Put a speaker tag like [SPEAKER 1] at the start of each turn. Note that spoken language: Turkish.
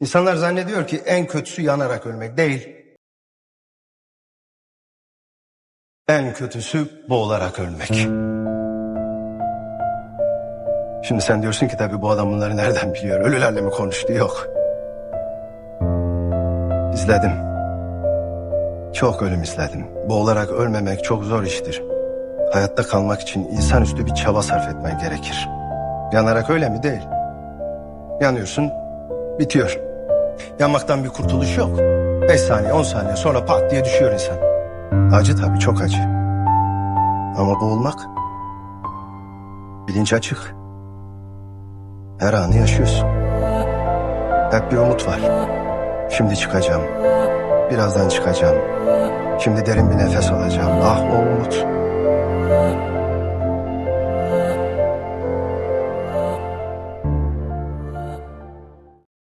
[SPEAKER 1] İnsanlar zannediyor ki en kötüsü yanarak ölmek değil. En kötüsü boğularak ölmek. Şimdi sen diyorsun ki tabii bu adam bunları nereden biliyor? Ölülerle mi konuştu? Yok. İzledim. Çok ölüm izledim. Boğularak ölmemek çok zor iştir. Hayatta kalmak için insanüstü bir çaba sarf etmen gerekir. Yanarak öyle mi? Değil. Yanıyorsun, bitiyor. Yanmaktan bir kurtuluş yok. Beş saniye, on saniye sonra pat diye düşüyor insan. Acı tabii, çok acı. Ama boğulmak, bilinç açık. Her anı yaşıyorsun. Hep bir umut var. Şimdi çıkacağım. Birazdan çıkacağım. Şimdi derin bir nefes alacağım. Ah o umut.